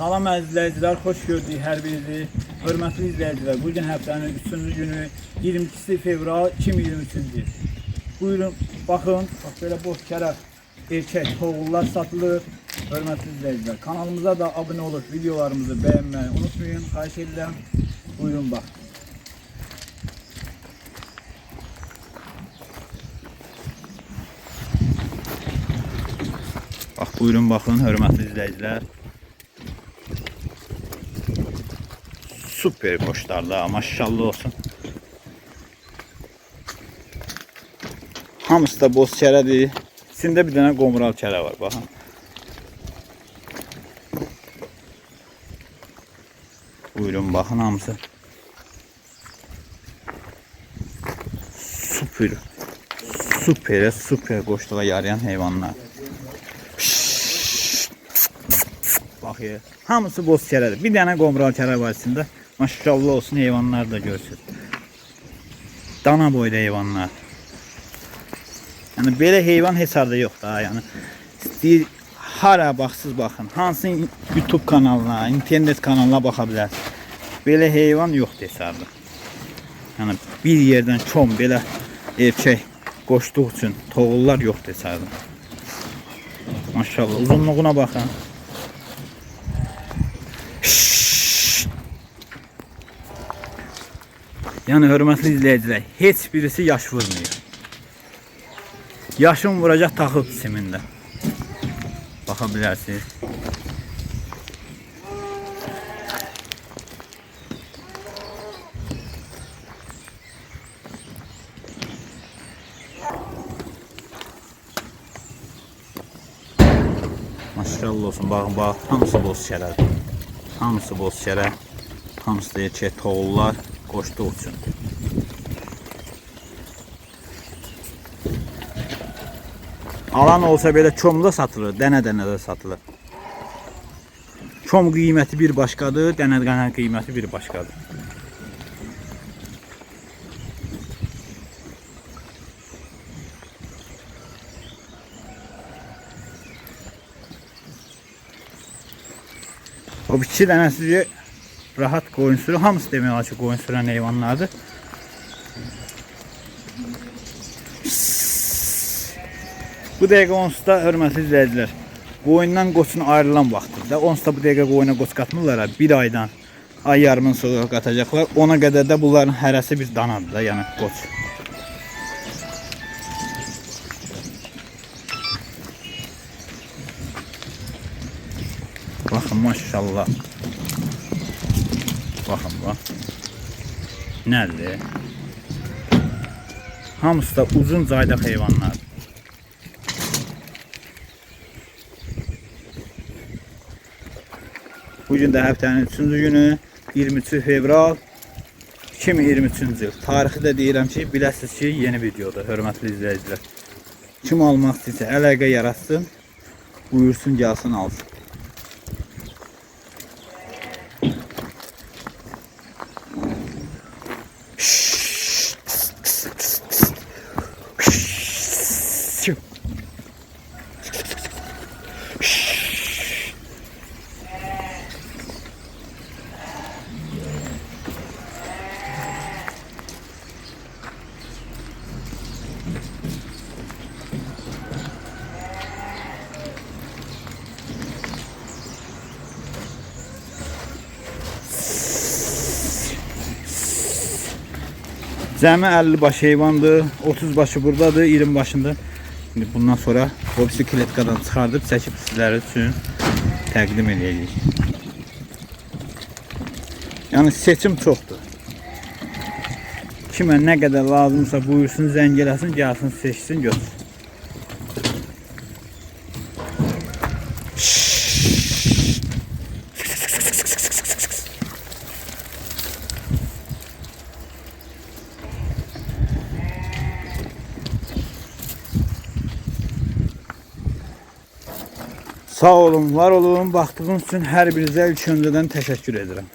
Salam izləyicilər, xoş gördük hər birinizi. Hörmətli izləyicilər, bu gün həftənin 3-cü günü 22 fevral 2023-cü il. Buyurun, baxın, bax belə boş kərək, erkək toğullar satılır. Hörmətli izləyicilər, kanalımıza da abunə olub videolarımızı bəyənməyi unutmayın, xahiş edirəm. Buyurun bax. Bax buyurun baxın hörmətli izləyicilər. Super boşlarla maşallah olsun. Hamısı da boz kərədir. İçində bir dənə qomural kərə var baxın. Buyurun baxın hamısı. Super. Super, super qoşluğa yarayan heyvanlar. Bax ya. Hamısı boz kərədir. Bir dənə qomural kərə var içində. Maşallah olsun heyvanlar da görsün. Dana boyda heyvanlar. Yəni belə heyvan heç harda yox da, yəni. Hara baxsız baxın. Hansı YouTube kanalına, internet kanalına baxa bilərsiniz. Belə heyvan yoxdur heç harda. Yəni bir yerdən çom belə erkək qoşduğu üçün toğullar yoxdur heç. Maşallah uzunluğuna baxın. Yəni hörmətli izləyicilər, heç birisi yaş vurmuyor. Yaşın vuracaq taxıl simində. Baxa bilərsiniz. Maşallah olsun, baxın, bax, hamısı boz şərədir. Hamısı boz şərə, erkək toğullar qoşduğu üçün. Alan olsa belə çomda satılır, dənə-dənə də satılır. Çom qiyməti bir başqadır, dənə-dənə qiyməti bir başqadır. O iki dənəsi rahat qoyun sürü, hamısı demək olar ki, qoyun sürən. Bu dəqiqə onsuz da hörmətli izləyicilər, qoyundan qoçun ayrılan vaxtdır. Onsuz da bu dəqiqə qoyuna qoç qatmırlar, bir aydan, ay yarımın sonra qatacaqlar. Ona qədər də bunların hərəsi bir danadır da, yəni qoç. Baxın maşallah. Baxın bax. Nədir? Hamısı da uzun caydaq heyvanlar. Bugün də həftənin 3-cü günü 23 fevral 2023-cü il. Tarixi də deyirəm ki, biləsiniz ki, yeni videodur, hörmətli izləyicilər. Kim almaq istəyirsə əlaqə yaratsın, buyursun, gəlsin, alsın. Cəmi 50 baş heyvandır, 30 başı buradadır, 20 başında. Şimdi bundan sonra o bisikletkadan çıxardıb çəkib sizlər üçün təqdim edəcəyik. Yəni seçim çoxdur. Kimə nə qədər lazımsa buyursun, zəng eləsin, seçsin, götürsün. Sağ olun, var olun. Baxdığınız üçün hər birinizə ilk öncədən təşəkkür edirəm.